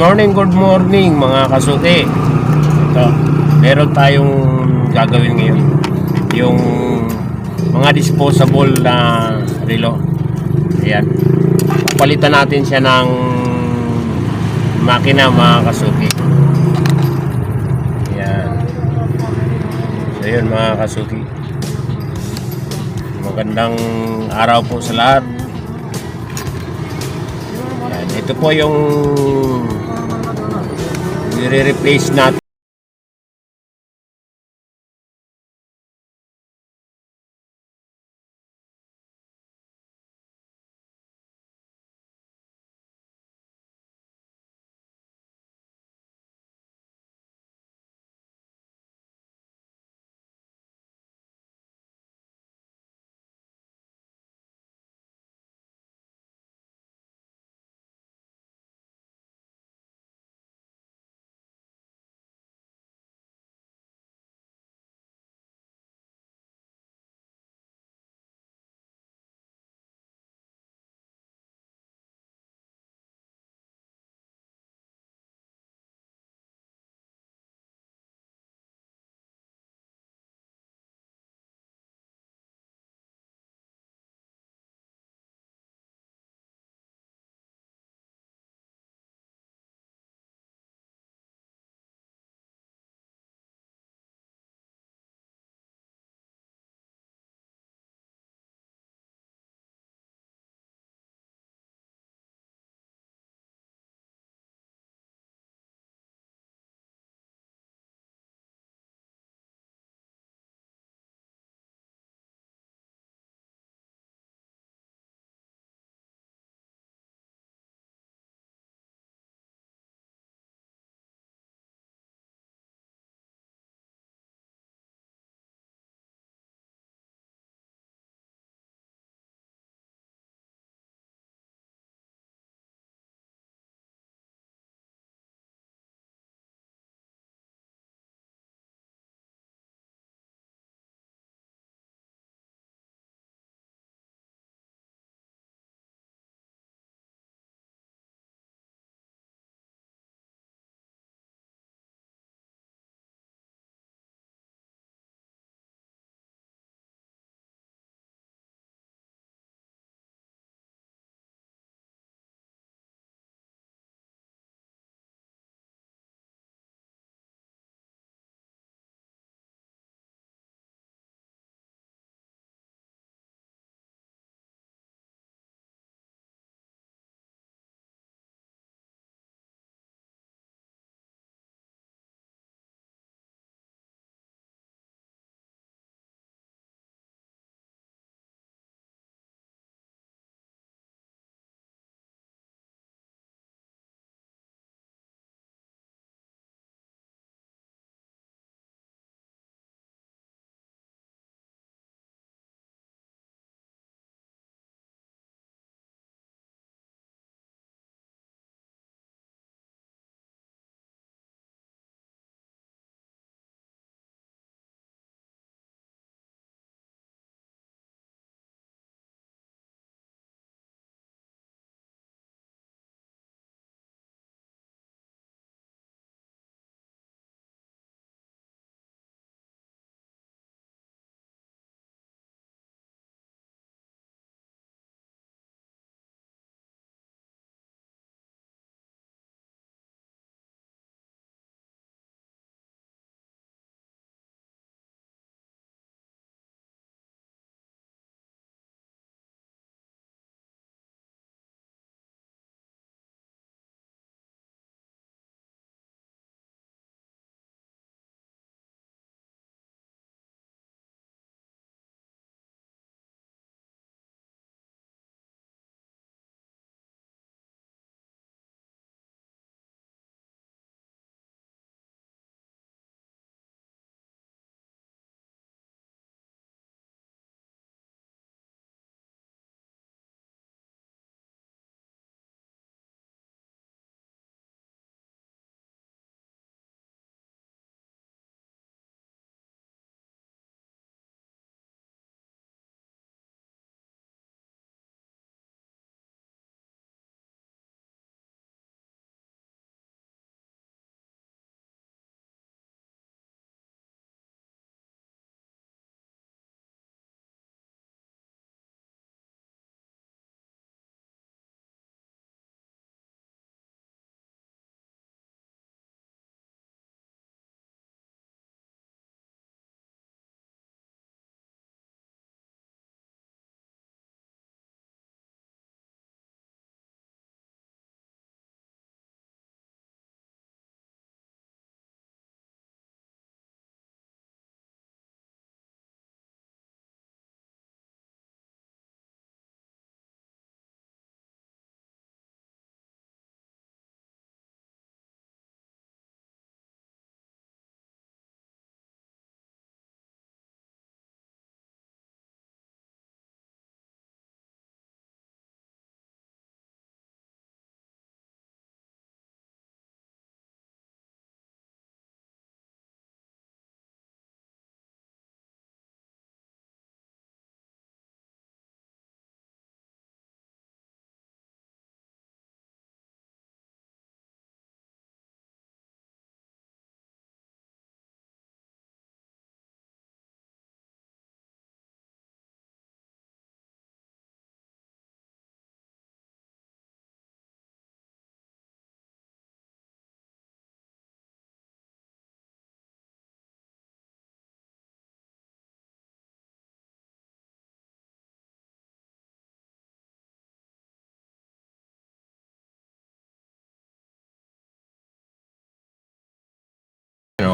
morning, good morning mga kasuki. Ito, meron tayong gagawin ngayon. Yung mga disposable na relo. Ayan. Palitan natin siya ng makina mga kasuki. Ayan. So yun mga kasuki. Magandang araw po sa lahat. Ito po yung i-replace natin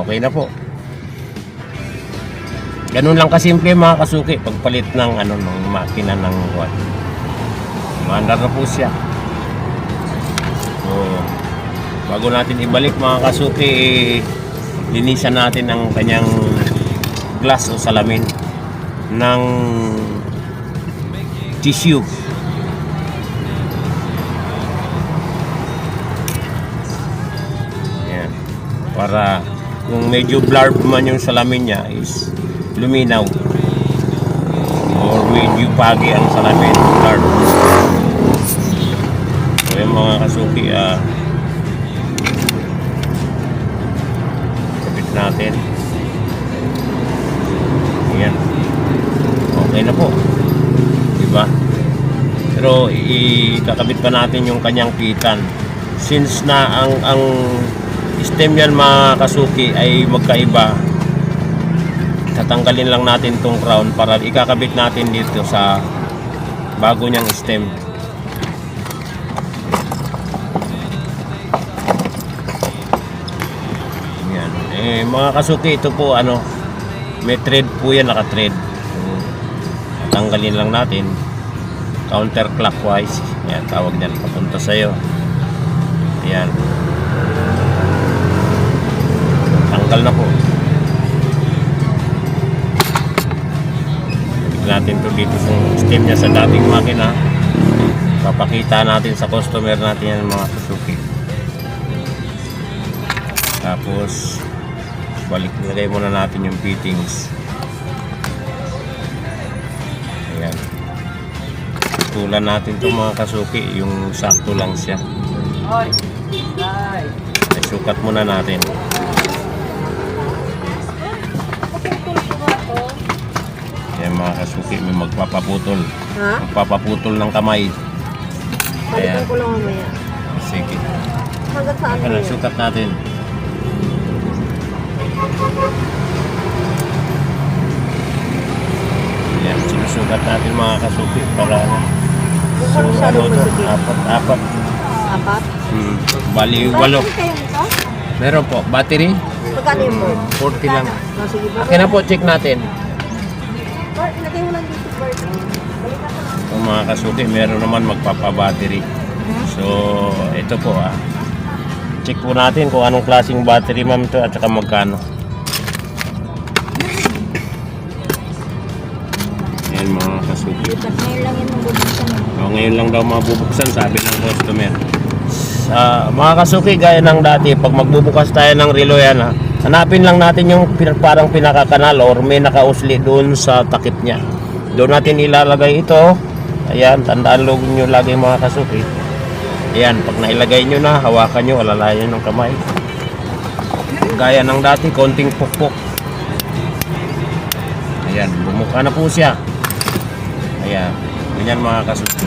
okay na po. Ganun lang kasimple mga kasuki pagpalit ng ano ng makina ng what. Mandar na po siya. So, bago natin ibalik mga kasuki, eh, linisan natin ang kanyang glass o salamin ng tissue. Yan. Para kung medyo blurred man yung salamin niya is luminaw. Or medyo pagi ang salamin, blurred. So yung mga kasuki, ah, kapit natin. Yan. Okay na po. Diba? Pero ikakabit pa natin yung kanyang pitan. Since na ang ang stem yan mga kasuki ay magkaiba, tatanggalin lang natin tong crown para ikakabit natin dito sa bago niyang stem. Yan. Eh, mga kasuki, ito po ano, may thread po yan, naka-thread. So, tanggalin lang natin counterclockwise. Yan, tawag niyan papunta sa'yo. Yan. Natin to dito sa stem niya sa dating makina. Papakita natin sa customer natin yan mga Suzuki. Tapos, balik nilagay muna natin yung fittings. Ayan. Tulan natin to mga kasuki, yung sakto lang siya. Ay, sukat muna natin. Mga kasuki, may magpapaputol. Ha? Magpapaputol ng kamay. Balikan ko lang mamaya. Sige. Saan na, yun? sukat natin. Ayan, sinusukat natin mga kasuki para ano. Kung So, ano to? Apat, apat. Apat? Hmm. Bali, walo. Bakit kayo nito? Meron po. Battery? Magkano yun po? 40 lang. Ah, sige ba? Akin na po, check natin. Bart, ilagay mo lang dito, lang. Kung mga kasuki, meron naman magpapabattery. So, ito po ah. Check po natin kung anong klaseng battery ma'am to at saka magkano. Ayan mga kasuki. Ngayon lang yun mabubuksan. eh. O, ngayon lang daw mabubuksan, sabi ng customer. Sa mga kasuki, gaya ng dati, pag magbubukas tayo ng relo yan, ha, hanapin lang natin yung parang pinakakanal or may nakausli doon sa takip niya. Doon natin ilalagay ito. Ayan, tandaan lo nyo lagi mga kasuki. Ayan, pag nailagay nyo na, hawakan nyo, alalayan ng kamay. Gaya ng dati, konting pukpok. Ayan, bumuka na po siya. Ayan, ganyan mga kasuki.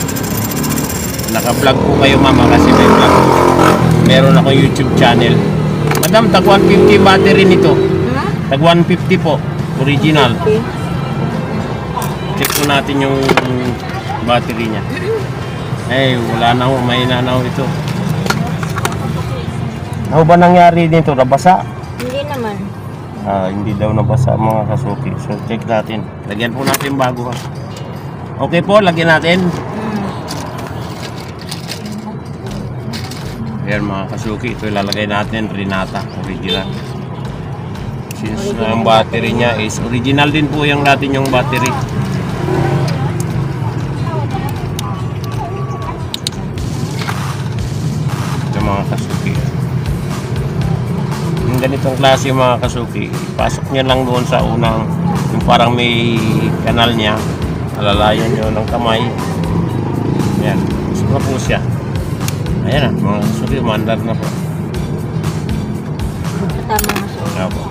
Naka-vlog po kayo mama kasi may vlog. Meron ako YouTube channel. Madam, tag 150 battery nito. Ha? Tag 150 po, original. Okay. Check po natin yung battery niya. Eh, wala na ho, may na ho ito. Ano ba nangyari dito? Nabasa? Hindi naman. Ah, hindi daw nabasa mga kasuki. So, check natin. Lagyan po natin bago ha. Okay po, lagyan natin. Hmm. Ayan mga kasuki, ito ilalagay natin Renata, original. Since na ang battery niya is original din po yung natin yung battery. Ito mga kasuki. Yung ganitong klase mga kasuki, pasok niya lang doon sa unang, yung parang may kanal niya, alalayan niyo ng kamay. Pasok na po siya. Ayan na, mga kasuki, mandar na po. Tama na siya. Apo.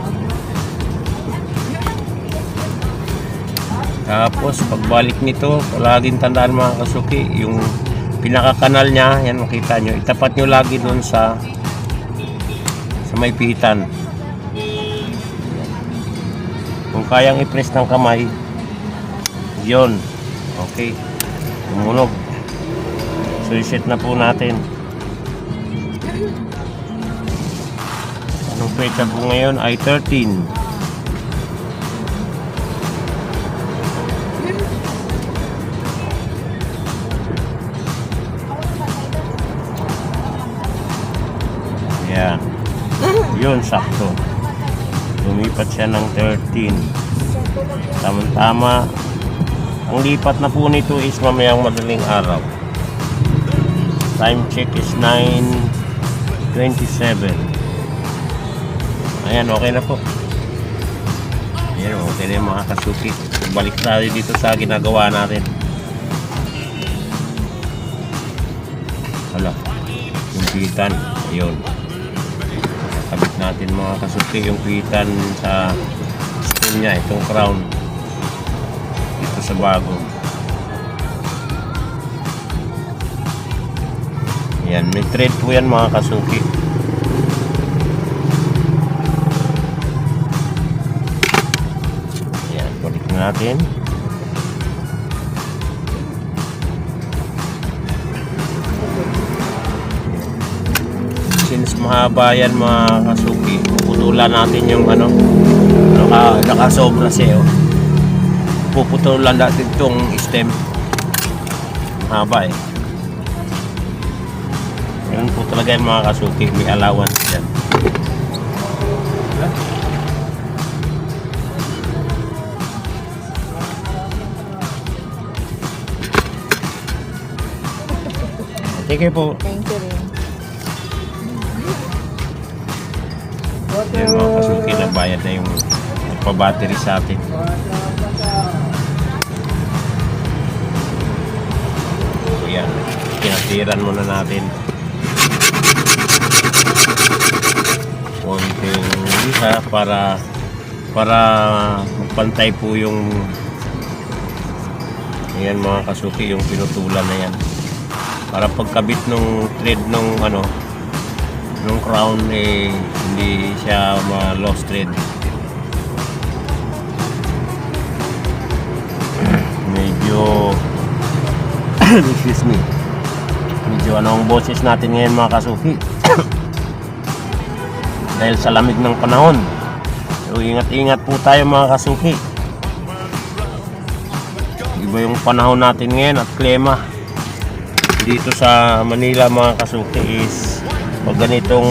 Tapos pagbalik nito, laging tandaan mga kasuki, yung pinakakanal niya, yan makita nyo, itapat nyo lagi doon sa sa may pihitan. Kung kayang i-press ng kamay, yon Okay. Tumunog. So, i-set na po natin. Petsa po ngayon ay 13. Yan. Yun, sakto. Lumipat siya ng 13. Tama-tama. Ang lipat na po nito is mamayang madaling araw. Time check is 9.27. Ayan, okay na po. Ayan, okay na yung mga kasuki. Balik tayo dito sa ginagawa natin. Hala, yung pitan. Ayun. Kabit natin mga kasuki yung pitan sa stem niya, itong crown. Dito sa bago. Yan, may thread po yan mga kasuki. Natin. Since mahaba yan mga kasuki, puputulan natin yung ano, naka, nakasobra siya. Oh. Puputulan natin itong stem. Mahaba eh. Ganun po talaga yan mga kasuki, may allowance yan. Thank you po. Thank you rin. Yung mga kasuki na bayad na yung nagpa-battery sa atin. So yan, kinatiran muna natin. Konting isa para para magpantay po yung Ayan mga kasuki, yung pinutulan na yan. Para pagkabit nung thread nung ano, nung crown eh hindi siya ma-lost thread. Medyo excuse me. Medyo ano ang boses natin ngayon mga kasuki. Dahil sa lamig ng panahon. So ingat-ingat po tayo mga kasuki. Iba yung panahon natin ngayon at klima. Dito sa Manila mga kasuki is pag ganitong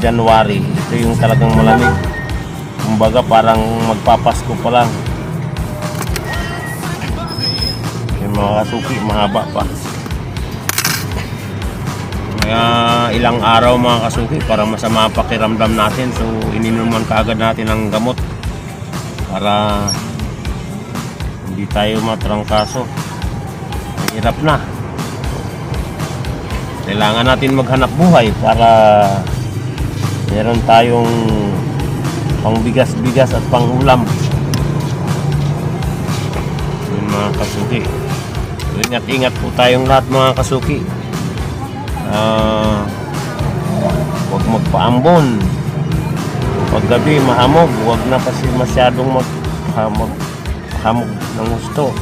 January, ito yung talagang malamig. Kumbaga parang magpapasko pa lang. Yung mga kasuki, mahaba pa. Kaya ilang araw mga kasuki, para masama pakiramdam natin. So ininuman kaagad natin ang gamot para hindi tayo matrangkaso. Hirap na. Kailangan natin maghanap buhay para meron tayong pangbigas-bigas at pangulam. Yun mga kasuki. Ingat-ingat po tayong lahat mga kasuki. Ah, huwag magpaambon. Paggabi mahamog, huwag na kasi masyadong maghamog hamog ng gusto.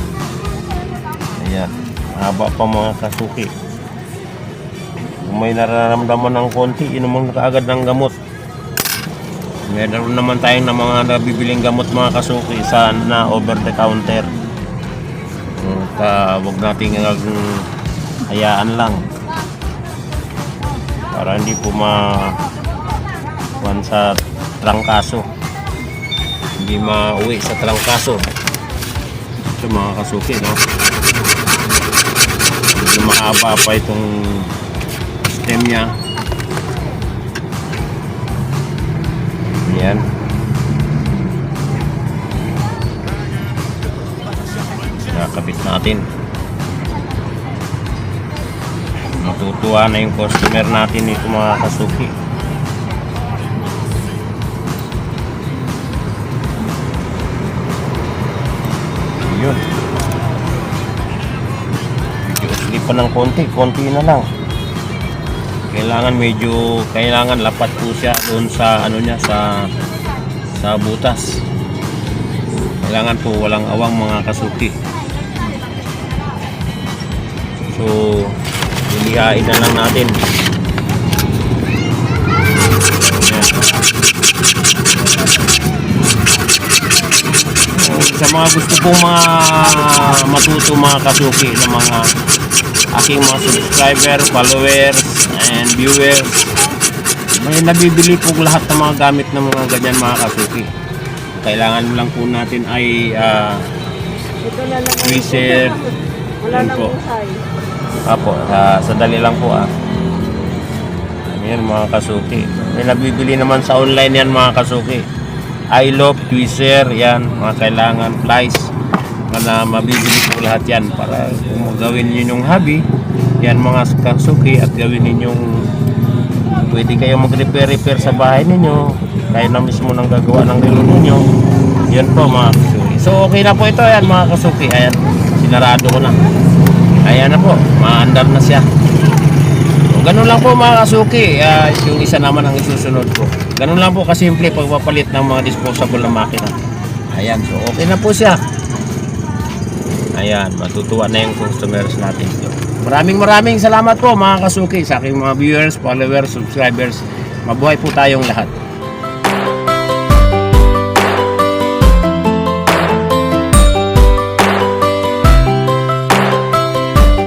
Ayan, haba pa mga kasuki. Kung may nararamdaman ng konti, inuman ka agad ng gamot. Meron naman tayong na mga nabibiling gamot mga kasuki sa na over the counter. At ah, huwag nating hayaan lang. Para hindi po ma kuwan sa trangkaso. Hindi mauwi sa trangkaso. Ito mga kasuki, no? Mahaba pa itong stem niya. Yan. Nakakabit natin. Matutuwa na yung customer natin nito mga kasuki. Yun. Medyo pa ng konti, konti na lang. Kailangan medyo, kailangan lapat po siya doon sa ano niya, sa sa butas. Kailangan po walang awang mga kasuki. So, lilihain na lang natin. Sa mga gusto pong mga matuto mga kasuki ng mga aking mga subscriber, followers, and viewers may nabibili po lahat ng mga gamit ng mga ganyan mga kasuki kailangan lang po natin ay ah. Twister. Wala Yan nang po. usay. Apo, ah, sandali lang po ah. Ayan mga kasuki. May nabibili naman sa online yan mga kasuki. I love Twister, yan, mga kailangan, flies. Na mabibili po lahat yan para kung gawin niyo yung hobby, yan mga kasuki at gawin ninyong pwede kayo mag-repair-repair sa bahay ninyo. Kayo na mismo nang gagawa ng relo ninyo. Yan po mga kasuki. So okay na po ito yan mga kasuki. Ayan, sinarado ko na. Ayan na po, maandar na siya. Ganun lang po mga kasuki. Ah, yung isa naman ang isusunod ko. Ganun lang po kasimple pagpapalit ng mga disposable na makina. Ayan, so okay na po siya. Ayan, matutuwa na yung customers natin. Maraming maraming salamat po mga kasuki sa aking mga viewers, followers, subscribers. Mabuhay po tayong lahat.